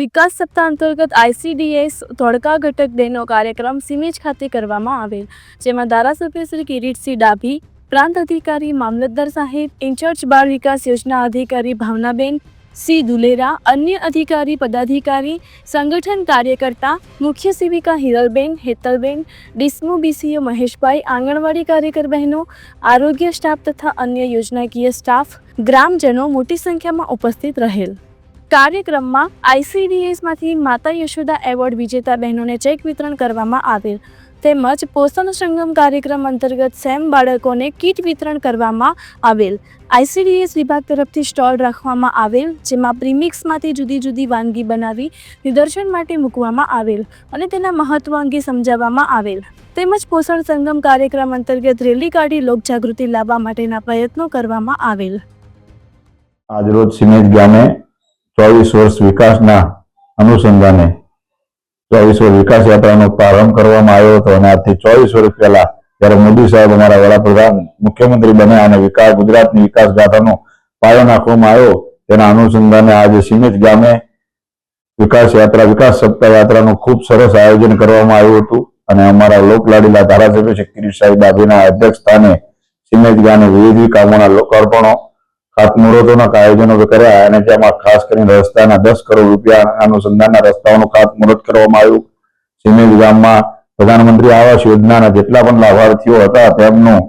વિકાસ સપ્તાહ અંતર્ગત આઈસીડીએસ ધોળકા ઘટક ડેનો કાર્યક્રમ સિમેજ ખાતે કરવામાં આવેલ, જેમાં ધારાસભ્ય શ્રી કિરીટસિંહ ડાભી, પ્રાંત અધિકારી મામલતદાર સાહેબ, ઇન્ચાર્જ બાળ વિકાસ યોજના અધિકારી ભાવનાબેન, સી દુલેરા, અન્ય અધિકારી, પદાધિકારી, સંગઠન કાર્યકર્તા, મુખ્ય સેવિકા હિરલબેન, હેતલબેન, ડિસ્મુ બીસીઓ મહેશભાઈ, આંગણવાડી કાર્યકર બહેનો આરોગ્ય સ્ટાફ તથા અન્ય યોજનાકીય સ્ટાફ, ગ્રામજનો મોટી સંખ્યામાં ઉપસ્થિત રહેલ. કાર્યક્રમમાં આઈસીડીએસમાંથી માતા યશોદા એવોર્ડ વિજેતા બહેનોને ચેક વિતરણ કરવામાં આવેલ. તેમજ પોષણ સંગમ કાર્યક્રમ અંતર્ગત સેમ બાળકોને કીટ વિતરણ કરવામાં આવેલ. આઈસીડીએસ વિભાગ તરફથી સ્ટોલ રાખવામાં આવેલ, જેમાં પ્રીમિક્સમાંથી જુદી જુદી વાનગી બનાવી નિદર્શન માટે મૂકવામાં આવેલ અને તેના મહત્વ અંગે સમજાવવામાં આવેલ. તેમજ પોષણ સંગમ કાર્યક્રમ અંતર્ગત રેલી કાઢી લોકજાગૃતિ લાવવા માટેના પ્રયત્નો કરવામાં આવેલ. આજરોજ સિમેજ ગામે ચોવીસ વર્ષ વિકાસના અનુસંધાને ચોવીસ વર્ષ વિકાસ યાત્રાનો પ્રારંભ કરવામાં આવ્યો હતો અને આજથી ચોવીસ વર્ષ પહેલા ત્યારે મોદી સાહેબ અમારા વડાપ્રધાન, મુખ્યમંત્રી બન્યા અને વિકાસ, ગુજરાતની વિકાસ ગાથાનો પાયો નાખવામાં આવ્યો, તેના અનુસંધાને આજે સીમિત ગામે વિકાસ યાત્રા, વિકાસ સપ્તાહ યાત્રાનું ખૂબ સરસ આયોજન કરવામાં આવ્યું હતું અને અમારા લોકલાડીલા ધારાસભ્ય શ્રી કિરીટસાઈ ડાભીના અધ્યક્ષ સ્થાને સીમિત ગામે વિવિધ કામોના લોકાર્પણો ખાતમુહૂર્તોના આયોજનો કર્યા અને જેમાં ખાસ કરીને રસ્તાના દસ કરોડ રૂપિયા અનુસંધાનના રસ્તાઓનું ખાતમુહૂર્ત કરવામાં આવ્યું. સિમેજ ગામમાં પ્રધાનમંત્રી આવાસ યોજનાના જેટલા પણ લાભાર્થીઓ હતા, તેમનું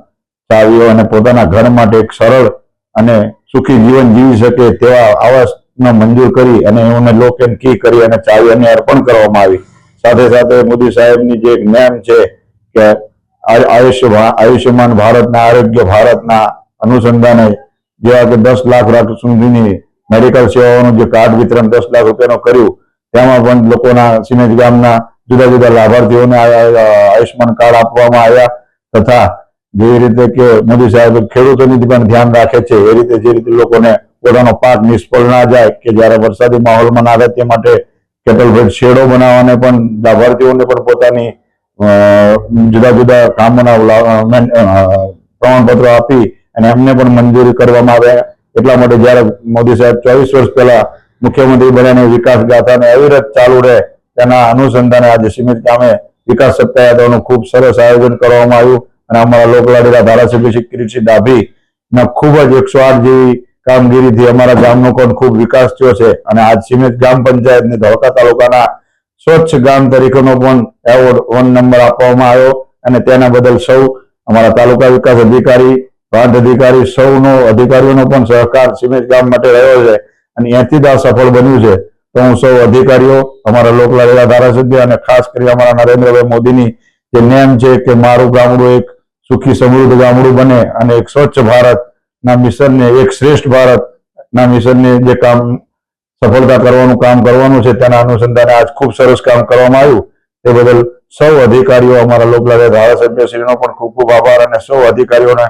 ચાવીઓ અને પોતાના ઘર માટે એક સરળ અને સુખી જીવન જીવી શકે તેવા આવાસનો મંજૂર કરી અને એમને લોક એન્ડ કી કરી અને ચાવીઓને અર્પણ કરવામાં આવી. સાથે સાથે મોદી સાહેબની જે એક નેમ છે કે આયુષ્યમાન ભારતના, આરોગ્ય ભારતના અનુસંધાને જેવા કે દસ લાખ લાખ સુધીની મેડિકલ સેવાઓનું જે કાર્ડ વિતરણ દસ લાખ રૂપિયાનું કર્યું, તેમાં પણ લોકોના સિમેજ ગામના જુદા જુદા લાભાર્થીઓને આયુષ્યમાન કાર્ડ આપવામાં આવ્યા તથા જેવી રીતે કે મોદી સાહેબ ખેડૂતોની પણ ધ્યાન રાખે છે, એ રીતે જે રીતે લોકોને પોતાનો પાક નિષ્ફળ ના જાય કે જ્યારે વરસાદી માહોલમાં ના રહે તે માટે કેટલ શેડો બનાવવાને પણ લાભાર્થીઓને પણ પોતાની જુદા જુદા કામોના પ્રમાણપત્રો આપી અને એમને પણ મંજૂરી કરવામાં આવ્યા એટલા માટે જ્યારે મોદી સાહેબ ચોવીસ વર્ષ પહેલા મુખ્યમંત્રી બન્યાને વિકાસ ગાથાને અવિરત ચાલુ રહે, તેના અનુસંધાને આજે સીમિત ગામે વિકાસ સપ્તાહ યાત્રાનું ખૂબ સરસ આયોજન કરવામાં આવ્યું. અને અમારા લોકલાડીના ધારાસભ્ય શ્રી કિરીટસિંહ ડાભી ના ખૂબ જ એકસો આઠ જેવી કામગીરીથી અમારા ગામનો પણ ખૂબ વિકાસ થયો છે. અને આજ સિમેજ ગ્રામ પંચાયતને ધોળકા તાલુકાના સ્વચ્છ ગામ તરીકેનો પણ એવોર્ડ વન નંબર આપવામાં આવ્યો. અને તેના બદલ સૌ અમારા તાલુકા વિકાસ અધિકારી પ્રાંત અધિકારી સૌનો, અધિકારીઓનો પણ સહકાર સિમેજ ગામ માટે રહ્યો છે અને એથી જ આ સફળ બન્યું છે. તો હું સૌ અધિકારીઓ, અમારા લોકલાડેલા ધારાસભ્ય અને ખાસ કરી અમારા નરેન્દ્રભાઈ મોદીની જે નેમ છે કે મારું ગામડું એક સુખી સમૃદ્ધ ગામડું બને અને એક સ્વચ્છ ભારત ના મિશનને, એક શ્રેષ્ઠ ભારત ના મિશનને જે કામ સફળતા કરવાનું કામ કરવાનું છે તેના અનુસંધાને આજ ખૂબ સરસ કામ કરવામાં આવ્યું. તે બદલ સૌ અધિકારીઓ, અમારા લોકલાડીલા ધારાસભ્યશ્રીનો પણ ખૂબ ખૂબ આભાર અને સૌ અધિકારીઓને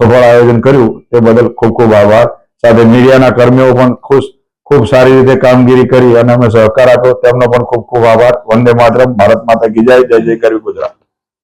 સફળ આયોજન કર્યું, તે બદલ ખૂબ ખૂબ આભાર. સાથે મીડિયાના કર્મીઓ પણ ખુશ, ખૂબ સારી રીતે કામગીરી કરી અને અમે સહકાર આપ્યો. તેમનો પણ ખૂબ ખૂબ આભાર. વંદે માતરમ. ભારત માતા કી જય. જય જય કરવી ગુજરાત